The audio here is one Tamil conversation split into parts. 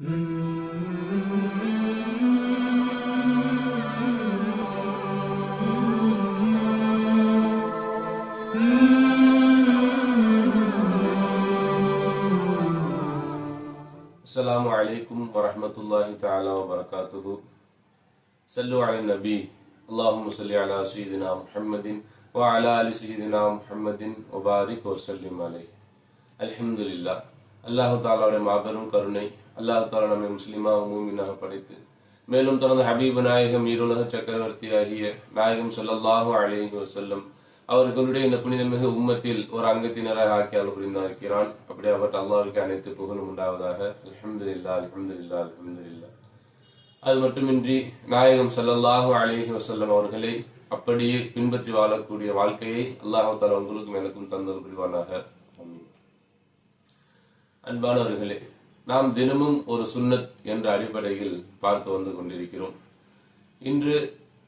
السلام علیکم ورحمۃ اللہ تعالی وبرکاتہ۔ صلو علی النبی، اللہم صلی علی سیدنا محمد وعلی آل سیدنا محمد وبارک وسلم علیہ۔ الحمدللہ، اللہ تعالیٰ نے معبروں کرنے அல்லாஹ் தாலா நம்மை முஸ்லீமாக மூமினாக படைத்து மேலும் தனது ஹபீப் நாயகம் ஈருலக சக்கரவர்த்தி ஆகிய நாயகம் சொல்லல்லாஹு அலேஹி வசல்லம் அவர்களுடைய இந்த புனிதமிகு உம்மத்தில் ஒரு அங்கத்தினராக ஆக்கி அருள் புரிந்திருக்கிறான். அப்படியாப்பட்ட அல்லாஹ்வுக்கு அனைத்து புகழும் உண்டாவதாக. அல்ஹம்துலில்லா அல்ஹம்துலில்லா அல்ஹம்துலில்லா அது மட்டுமின்றி நாயகம் சல்லல்லாஹு அலேஹி வசல்லம் அவர்களை அப்படியே பின்பற்றி வாழக்கூடிய வாழ்க்கையை அல்லாஹ் தாலா உங்களுக்கும் எனக்கும் தந்தல் புரிவானாக. அன்பானவர்களே நாம் தினமும் ஒரு சுன்னத் என்ற அடிப்படையில் பார்த்து வந்து கொண்டிருக்கிறோம். இன்று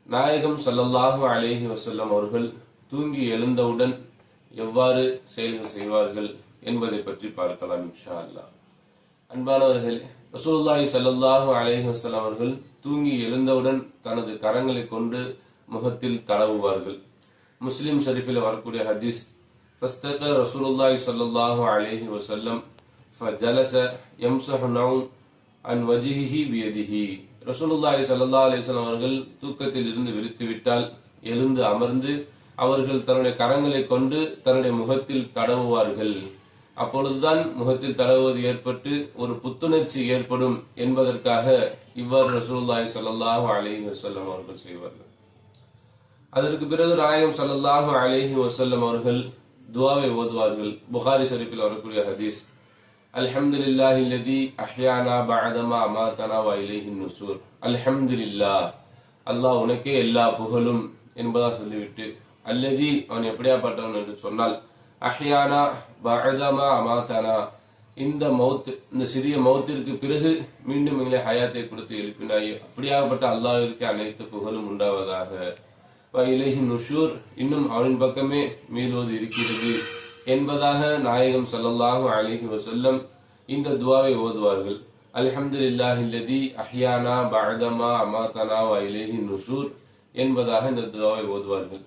நாயகம் சல்லல்லாஹு அலேஹி வசல்லம் அவர்கள் தூங்கி எழுந்தவுடன் எவ்வாறு செயல்கள் செய்வார்கள் என்பதை பற்றி பார்க்கலாம் இன்ஷா அல்லாஹ் அன்பானவர்களே ரசூல்லாஹி ஸல்லல்லாஹு அலேஹி வசல்லம் அவர்கள் தூங்கி எழுந்தவுடன் தனது கரங்களை கொண்டு முகத்தில் தடவுவார்கள். முஸ்லிம் ஷரீஃபில் வரக்கூடிய ஹதீஸ் ஃபஸ்தக ரசூலுல்லாஹி சல்லாஹூ அலேஹி வசல்லம் ஃபஜலஸ யம்ஸஹு நௌம் அன் வஜிஹி பியதிஹி ரசூலுல்லாஹி ஸல்லல்லாஹு அலைஹி அவர்கள் தூக்கத்தில் இருந்து விழித்து விட்டால் எழுந்து அமர்ந்து அவர்கள் தன்னுடைய கரங்களை கொண்டு தன்னுடைய முகத்தில் தடவுவார்கள். அப்பொழுதுதான் முகத்தில் தடவுவது ஏற்பட்டு ஒரு புத்துணர்ச்சி ஏற்படும் என்பதற்காக இவ்வாறு ரசூலுல்லாஹி சல்லாஹு அலைஹி வசல்லம் அவர்கள் செய்வார்கள். அதற்கு பிறகு நாயகம் சல்லாஹு அலைஹி வசல்லம் அவர்கள் துவாவை ஓதுவார்கள். புகாரி ஷரீஃபில் வரக்கூடிய ஹதீஸ் அல்ஹம்துலில்லாஹி லதி அஹ்யானா பஅதமா அமாதனா வ இலைஹி நுசூர். அல்ஹம்துலில்லாஹ் அல்லாஹ் உனக்கே எல்லா புகழும் என்பதா சொல்லிவிட்டு அல்லதி அவன் எப்படியாப்பட்டவன் என்று சொன்னால் அஹ்யானா பஅதமா அமாதனா இந்த மௌத்து இந்த சிறிய மௌத்திற்கு பிறகு மீண்டும் எங்களை ஹயாத்தை கொடுத்து எழுப்பினாயே அப்படியாகப்பட்ட அல்லாவிற்கு அனைத்து புகழும் உண்டாவதாக. வ நுஷூர் இன்னும் அவனின் பக்கமே மீதுவது இருக்கிறது. என்பதாக நாயகம் ஸல்லல்லாஹு அலிஹி வசல்லம் இந்த துவாவை ஓதுவார்கள். அல்ஹம்துலில்லாஹி இல்லாஹில்லதி அஹ்யானா பஅதமா அமாத்தனா வ நுசூர் என்பதாக இந்த துவாவை ஓதுவார்கள்.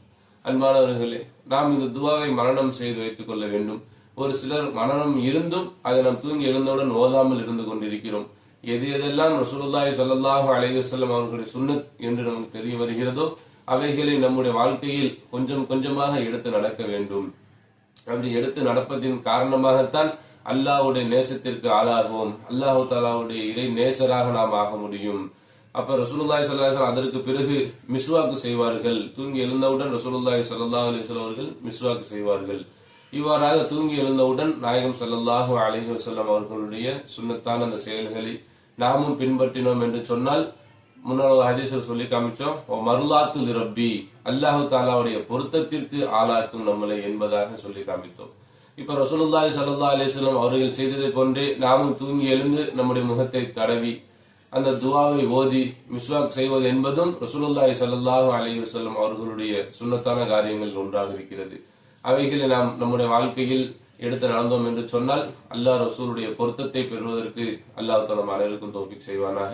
அன்பானவர்களே நாம் இந்த துவாவை மரணம் செய்து வைத்துக் கொள்ள வேண்டும். ஒரு சிலர் மரணம் இருந்தும் அதை நாம் தூங்கி எழுந்தவுடன் ஓதாமல் இருந்து கொண்டிருக்கிறோம். எது எதெல்லாம் ரசூலுல்லாஹி சல்லாஹு அலைஹி வஸல்லம் அவர்களுடைய சுண்ணத் என்று நமக்கு தெரிய வருகிறதோ அவைகளை நம்முடைய வாழ்க்கையில் கொஞ்சம் கொஞ்சமாக எடுத்து நடக்க வேண்டும். அப்படி எடுத்து நடப்பதின் காரணமாகத்தான் அல்லாஹுடைய நேசத்திற்கு ஆளாகுவோம். அல்லாஹு தாலாவுடைய இதை நேசராக நாம் ஆக முடியும். அப்ப ரசூலுல்லாய் ஸல்லல்லாஹு அதற்கு பிறகு மிஸ்வாக்கு செய்வார்கள். தூங்கி எழுந்தவுடன் ரசூலுல்லாய் சல்லா அலைஹி அவர்கள் மிஸ்வாக்கு செய்வார்கள். இவ்வாறாக தூங்கி எழுந்தவுடன் நாயகம் ஸல்லல்லாஹு அலிஹசல்லாம் அவர்களுடைய சுண்ணத்தான அந்த செயல்களை நாமும் பின்பற்றினோம் என்று சொன்னால் முன்னாள் ஹதீஸில் சொல்லி காமிச்சோம் மருளாத்து ரப்பி அல்லாஹு தாலாவுடைய பொருத்தத்திற்கு ஆளாக்கும் நம்மளை என்பதாக சொல்லி காமித்தோம். இப்ப ரசூலுல்லாஹி ஸல்லல்லாஹு அலைஹி அவர்கள் செய்ததை போன்றே நாமும் தூங்கி எழுந்து நம்முடைய முகத்தை தடவி அந்த துவாவை ஓதி மிஸ்வாக் செய்வது என்பதும் ரசூலுல்லாஹி ஸல்லல்லாஹு அலைஹி வஸல்லம் அவர்களுடைய சுண்ணத்தான காரியங்கள் ஒன்றாக இருக்கிறது. அவைகளை நாம் நம்முடைய வாழ்க்கையில் எடுத்து நடந்தோம் என்று சொன்னால் அல்லாஹ் ரசூலுடைய பொருத்தத்தை பெறுவதற்கு அல்லாஹ் தலம் அனைவருக்கும் தோஃபிக் செய்வானாக.